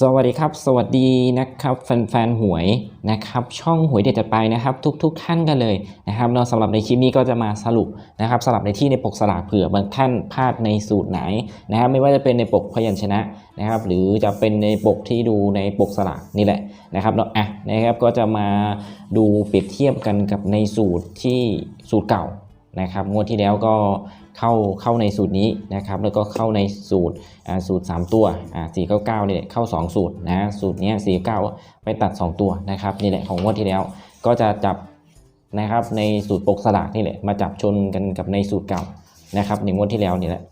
สวัสดีครับ สวัสดีนะครับแฟนๆหวยนะครับช่องหวยเด็ดจัดไปนะครับ ทุกๆทท่านกันเลยนะครับเราสำหรับในคลิปนี้ก็จะมาสรุปนะครับสลับในที่ในปกสลากเผื่อบางท่านพลาดในสูตรไหนนะครับไม่ว่าจะเป็นในปกพยัญชนะนะครับ หรือจะเป็นในปกที่ดูในปกสลากนี่แหละนะครับเนาะอะนะครับก็จะมาดูเปรียบเทียบกันกับในสูตรที่สูตรเก่านะครับงวดที่แล้วก็ เข้าเข้าในสูตรนี้นะครับแล้วก็เข้าในสูตรสูตร 3 ตัวอ่า499เนี่ยเข้า 2 สูตรนะสูตรเนี้ย49ไปตัด 2 ตัวนะครับนี่แหละของงวดที่แล้วก็จะจับนะครับในสูตรปกสลากนี่แหละมาจับชนกันกับในสูตรเก่านะครับในงวดที่แล้วนี่แหละ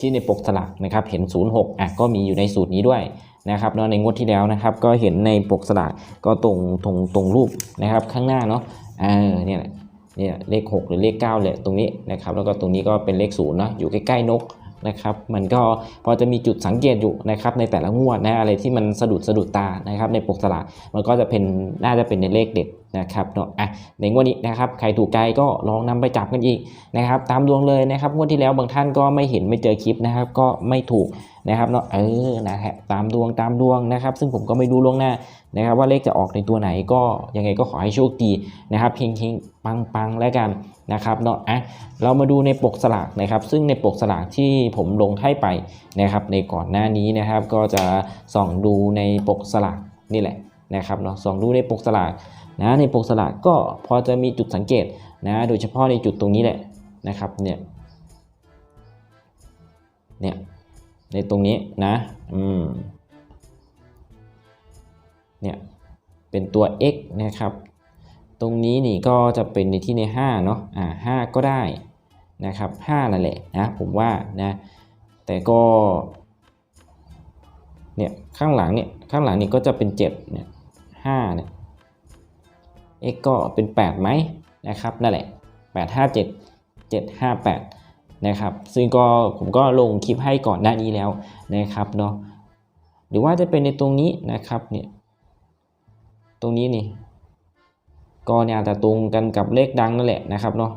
ที่ในปกสลากนะครับเห็น 06อะก็มีอยู่ในสูตรนี้ด้วยนะครับเนาะในงวดที่แล้วนะครับ ก็เห็นในปกสลากก็ตรงตรงตรงรูปนะครับข้างหน้าเนาะเออเนี่ยแหละ เนี่ยเลข 6 หรือเลข9เลยตรงนี้นะครับแล้วก็ตรงนี้ก็เป็นเลข0เนาะอยู่ใกล้ๆนก นะครับมันก็พอจะมีจุดสังเกตอยู่นะครับในแต่ละงวดนะอะไรที่มันสะดุดสะดุดตานะครับในปกสลากมันก็จะเป็นน่าจะเป็นในเลขเด็ดนะครับเนาะอะในงวดนี้นะครับใครถูกใจก็ลองนำไปจับกันอีกนะครับตามดวงเลยนะครับงวดที่แล้วบางท่านก็ไม่เห็นไม่เจอคลิปนะครับก็ไม่ถูกนะครับเนาะเออนะฮะตามดวงตามดวงนะครับซึ่งผมก็ไม่รู้ล่วงหน้านะครับว่าเลขจะออกในตัวไหนก็ยังไงก็ขอให้โชคดีนะครับเฮงๆปังๆแล้วกัน นะครับเนาะอะเรามาดูในปกสลากนะครับ ซึ่งในปกสลากที่ผมลงให้ไปนะครับในก่อนหน้านี้นะครับ ก็จะส่องดูในปกสลากนี่แหละนะครับเนาะส่องดูในปกสลากนะในปกสลากก็พอจะมีจุดสังเกตนะโดยเฉพาะในจุดตรงนี้แหละนะครับเนี่ยเนี่ยในตรงนี้นะอืมเนี่ยเป็นตัว x นะครับ ตรงนี้นี่ก็จะเป็นในที่ใน5เนาะอ่า5ก็ได้นะครับ5นั่นแหละนะผมว่านะแต่ก็เนี่ยข้างหลังเนี่ยข้างหลังนี่ก็จะเป็น7เนี่ย5เนี่ย x ก็เป็น8ไหมนะครับนั่นแหละ 8 5 7 7 5 8นะครับซึ่งก็ผมก็ลงคลิปให้ก่อนหน้านี้แล้วนะครับเนาะหรือว่าจะเป็นในตรงนี้นะครับเนี่ยตรงนี้นี่ ก็เนี่ยจะตรงกันกับเลขดังนั่นแหละนะครับเนาะ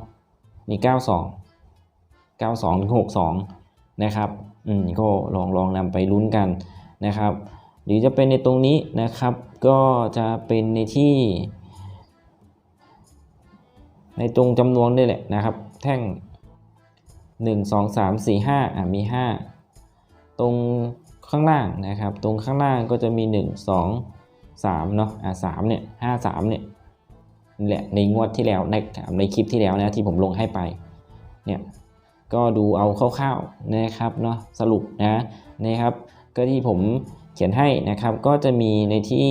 นี่ 92 92ถึง62 นะครับ อืมก็ลองลองนำไปลุ้นกันนะครับ หรือจะเป็นในตรงนี้นะครับ ก็จะเป็นในที่ ในตรงจำนวนนี่แหละนะครับ แท่ง 1 2 3 4 5อะมี 5 ตรงข้างล่างนะครับ ตรงข้างล่างก็จะมี 1 2 3เนาะอะ3เนี่ย5 3เนี่ย นี่แหละในงวดที่แล้วในในคลิปที่แล้วนะที่ผมลงให้ไปเนี่ยก็ดูเอาคร่าวๆนะครับเนาะสรุปนะนะครับ ก็ที่ผมเขียนให้นะครับก็จะมีในที่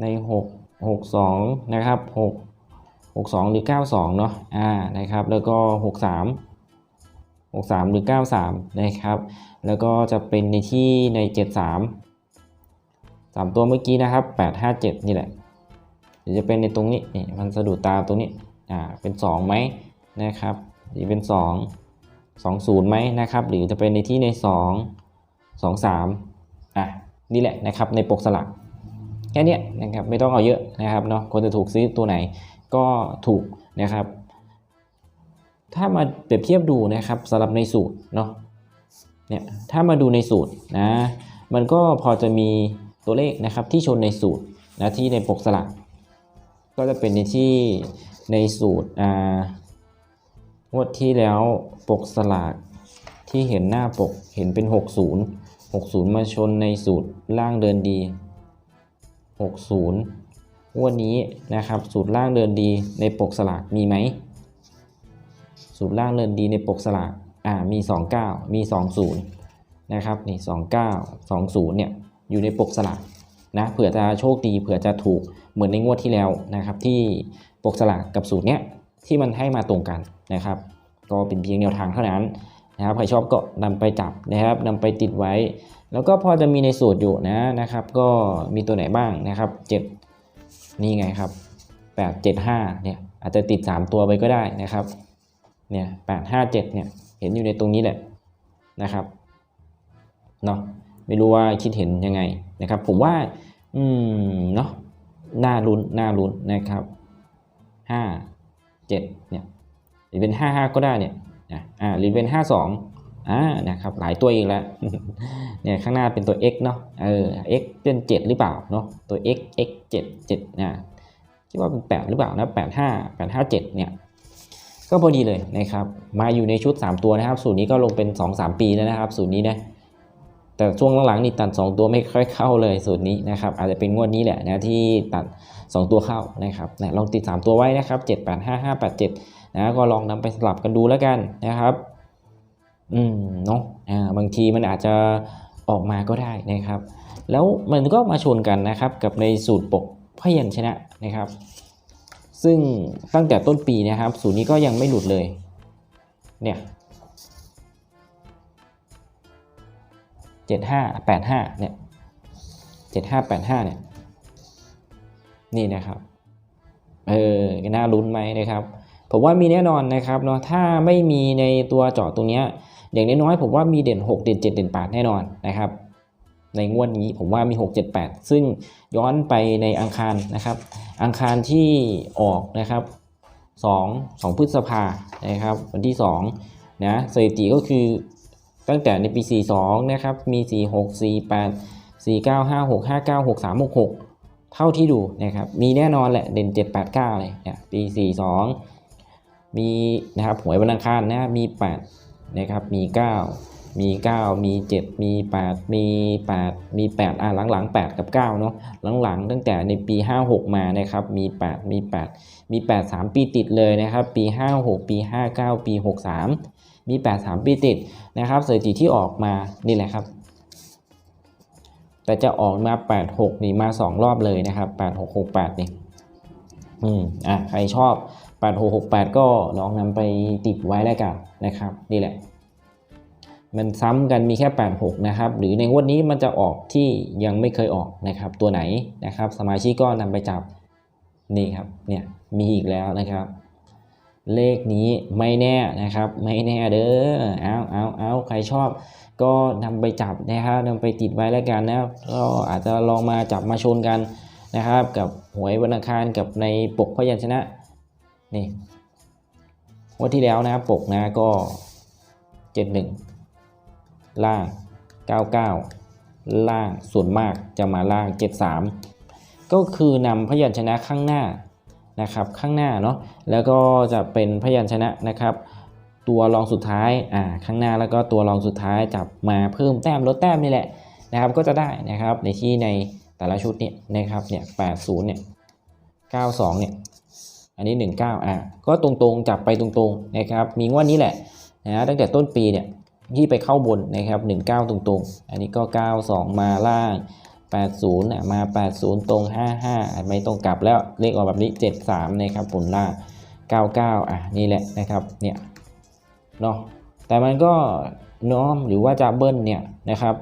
ใน 6 6 2 นะครับ 6 6 2 หรือ 92 เนาะอ่านะครับ แล้วก็ 63 63 หรือ 93 นะครับ แล้วก็จะเป็นในที่ใน 73 3 ตัวเมื่อกี้นะครับ 857 นี่แหละ หรือจะเป็นในตรงนี้นี่มันสะดุดตาตรงนี้อ่าเป็น2ไหมนะครับหรือเป็น 2 2 0ไหมนะครับหรือจะเป็นในที่ใน 2 2 3อะนี่แหละนะครับในปกสลักแค่นี้นะครับไม่ต้องเอาเยอะนะครับเนาะคนจะถูกซื้อตัวไหนก็ถูกนะครับ ถ้ามาเปรียบเทียบดูนะครับสำหรับในสูตรเนาะเนี่ยถ้ามาดูในสูตรนะมันก็พอจะมีตัวเลขนะครับที่ชนในสูตรนะที่ในปกสลัก ก็จะเป็นในที่ในสูตรอ่างวดที่แล้วปกสลากที่เห็นหน้าปกเห็นเป็น 60 60 มาชนในสูตรล่างเดินดี 60 วันนี้นะครับสูตรล่างเดินดีในปกสลากมีไหม สูตรล่างเดินดีในปกสลากอ่ามี 29 มี 20 นะครับนี่ 29 20 เนี่ยอยู่ในปกสลาก นะเผื่อจะโชคดีเผื่อจะถูกเหมือนในงวดที่แล้วนะครับ ที่ปกสลากกับสูตรเนี้ยที่มันให้มาตรงกันนะครับ ก็เป็นเพียงแนวทางเท่านั้นนะครับใครชอบก็นำไปจับนะครับนำไปติดไว้ แล้วก็พอจะมีในสูตรอยู่นะนะครับ ก็มีตัวไหนบ้างนะครับ 7 นี่ไงครับ 8 7 5เนี่ยอาจจะติด 3 ตัวไปก็ได้นะครับเนี่ย8 5 7เนี่ยเห็นอยู่ในตรงนี้แหละนะครับเนาะ ไม่รู้ว่าคิดเห็นยังไงนะครับ ผมว่า อืมเนาะน่าลุ้นน่าลุ้นนะครับห้าเจ็ดเนี่ยหรือเป็นห้าห้าก็ได้เนี่ยนะอ่าหรือเป็นห้าสองอ่านะครับหลายตัวอีกแล้วเนี่ยข้างหน้าเป็นตัว x เนาะเออ x เป็น 7 หรือเปล่าเนาะตัว x x 7 7นะคิดว่าเป็น 8 หรือเปล่านะ8 5 8 5 7เนี่ยก็พอดีเลยนะครับมาอยู่ในชุด 3 ตัวนะครับ สูตรนี้ก็ลงเป็น 2-3 ปีแล้วนะครับ สูตรนี้นะ แต่ช่วงหลังๆนี่ตัด 2 ตัวไม่ค่อยเข้าเลยสูตรนี้นะครับอาจจะเป็นงวดนี้แหละนะที่ตัด 2 ตัวเข้านะครับนะลองติด 3 ตัวไว้นะครับ 7 8 5 5 8 7นะก็ลองนำไปสลับกันดูแล้วกันนะครับอืมเนาะอ่าบางทีมันอาจจะออกมาก็ได้นะครับ แล้วมันก็มาชนกันนะครับกับในสูตรปกพยัญชนะนะครับ ซึ่งตั้งแต่ต้นปีนะครับ สูตรนี้ก็ยังไม่หลุดเลยเนี่ย เจ็ดห้าแปดห้าเนี่ยเจ็ดห้าแปดห้าเนี่ยนี่นะครับเออน่าลุ้นไหมนะครับผมว่ามีแน่นอนนะครับเนาะถ้าไม่มีในตัวเจาะตรงเนี้ยอย่างน้อยๆผมว่ามีเด่น 6 เด่น 7 เด่น 8 แน่นอนนะครับ ในงวดนี้ผมว่ามี 6 7 8 ซึ่งย้อนไปในอังคารนะครับ อังคารที่ออกนะครับ2 2พฤษภานะครับ วันที่2นะสถิติก็คือ ตั้งแต่ในปี 42 นะครับ มี 46 48 49 56 59 63 66 เท่าที่ดูนะครับ มีแน่นอนแหละ เด่น 7 8 9 เลยเนี่ยปี 42 มีนะครับหวยวันอังคารนะ มี 8 นะครับ มี 9 มี 9 มี 7 มี 8 มี 8 มี 8 อะหลังๆ 8 กับ 9 เนาะหลังๆ ตั้งแต่ในปี 56 มานะครับ มี 8 มี 8 มี 8 3 ปีติดเลยนะครับ ปี 56 ปี 59 ปี 63 มี 8 3 ปีติดนะครับสถิติที่ออกมานี่แหละครับ แต่จะออกมา 8 6 นี่มา 2 รอบเลยนะครับ 8 6 6 8 นี่อืมอะใครชอบ 8668 ก็ลองนำไปติดไว้แล้วกันนะครับ นี่แหละ มันซ้ำกันมีแค่ 86 นะครับ หรือในงวดนี้มันจะออกที่ยังไม่เคยออกนะครับ ตัวไหนนะครับ สมาชิกก็นำไปจับนี่ครับเนี่ยมีอีกแล้วนะครับ เลขนี้ไม่แน่นะครับ ไม่แน่เด้อเอาเอาเอาใครชอบ ก็นำไปจับนะครับนำไปติดไว้แล้วกันนะก็อาจจะลองมาจับมาชนกันนะครับ กับหวยวันอังคารกับในปกพยัญชนะนี่วันที่แล้วนะปกนะก็ 71 ล่าง 99 ล่างส่วนมากจะมาล่าง 73 ก็คือนำพยัญชนะข้างหน้า นะครับข้างหน้าเนาะแล้วก็จะเป็นพยัญชนะนะครับตัวรองสุดท้ายอ่าข้างหน้าแล้วก็ตัวรองสุดท้ายจับมาเพิ่มแต้มลดแต้มนี่แหละนะครับก็จะได้นะครับในที่ในแต่ละชุดเนี่ยนะครับเนี่ย80เนี่ย92เนี่ยอันนี้ 19อะก็ตรงๆจับไปตรงๆนะครับมีงวดนี้แหละนะตั้งแต่ต้นปีเนี่ยที่ไปเข้าบนนะครับ19 ตรงๆ อันนี้ก็ 92 มาล่าง 80อะมา 80 ตรง 55 ไม่ตรงกลับแล้วเลขออกแบบนี้ 73นะครับผลล่าง99 อะนี่แหละนะครับเนี่ยเนาะแต่มันก็น้อมหรือว่าจะเบิ้ลเนี่ยนะครับ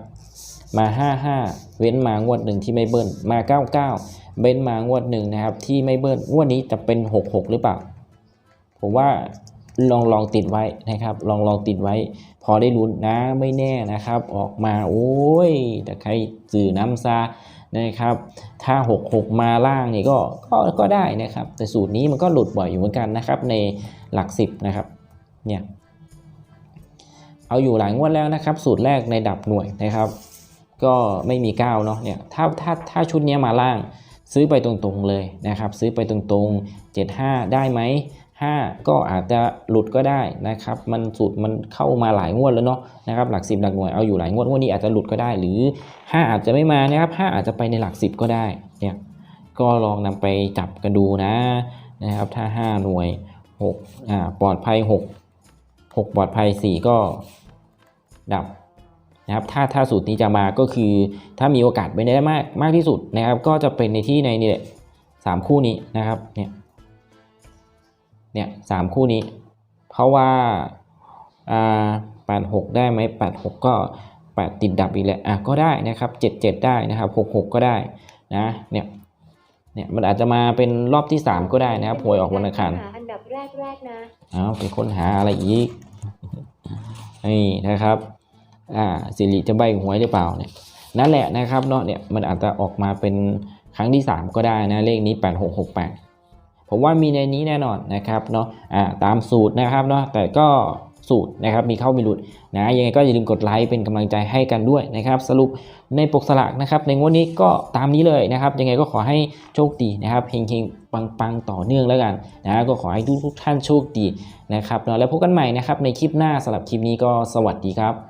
มา 55 เว้นมางวดหนึ่งที่ไม่เบิ้ลมา 99 เบ้นมางวดหนึ่งนะครับที่ไม่เบิ้ลงวดนี้จะเป็น 66 หรือเปล่า ผมว่า ลองลองติดไว้นะครับ ลองลองติดไว้ พอได้ลุ้นนะไม่แน่นะครับ ออกมาโอ้ยแต่ใครสื่อน้ำซานะครับ ถ้า 66 มาล่างนี่ก็ก็ก็ได้นะครับ แต่สูตรนี้มันก็หลุดบ่อยอยู่เหมือนกันนะครับ ในหลัก 10 นะครับเนี่ยเอาอยู่หลายงวดแล้วนะครับ สูตรแรกในดับหน่วยนะครับ ก็ไม่มี9เนาะเนี่ยถ้าถ้าถ้าชุดนี้มาล่างซื้อไปตรงๆเลยนะครับ ซื้อไปตรงๆ 75 ได้ไหม 5 ก็อาจจะหลุดก็ได้นะครับ มันสูตรมันเข้ามาหลายงวดแล้วเนาะนะครับหลัก 10 หลักหน่วยเอาอยู่หลายงวดงวดนี้อาจจะหลุดก็ได้ หรือ 5 อาจจะไม่มานะครับ 5 อาจจะไปในหลัก 10 ก็ได้เนี่ยก็ลองนำไปจับกันดูนะนะครับถ้า 5 หน่วย6อ่าปลอดภัย 6 6 ปลอดภัย 4 ก็ดับนะครับถ้าถ้าสูตรนี้จะมาก็คือถ้ามีโอกาสเป็นได้มากมากที่สุดนะครับ ก็จะเป็นในที่ในนี่แหละสามคู่นี้นะครับเนี่ย เนี่ยสามคู่นี้ เพราะว่าอ่าแปดหกได้ไหมแปดหกก็แปดติดดับอีกแหละอะก็ได้นะครับเจ็ดเจ็ดได้นะครับหกหกก็ได้นะเนี่ยเนี่ยมันอาจจะมาเป็นรอบที่สามก็ได้นะครับหวยออกวันอังคารหาอันดับแรกแรกๆนะเอาไปค้นหาอะไรอีกนี่นะครับอ่าสิริจะใบหวยหรือเปล่าเนี่ยนั่นแหละนะครับเนาะเนี่ยมันอาจจะออกมาเป็นครั้งที่ 3 ก็ได้นะเลขนี้ 8668 ผมว่ามีในนี้แน่นอนนะครับเนาะอ่าตามสูตรนะครับเนาะแต่ก็สูตรนะครับมีเข้ามีหลุดนะยังไงก็อย่าลืมกดไลค์เป็นกำลังใจให้กันด้วยนะครับ สรุปในปกสลากนะครับ ในงวดนี้ก็ตามนี้เลยนะครับ ยังไงก็ขอให้โชคดีนะครับเฮงๆปังๆต่อเนื่องแล้วกันนะก็ขอให้ทุกท่านโชคดีนะครับแล้วพบกันใหม่นะครับในคลิปหน้าสำหรับคลิปนี้ก็สวัสดีครับ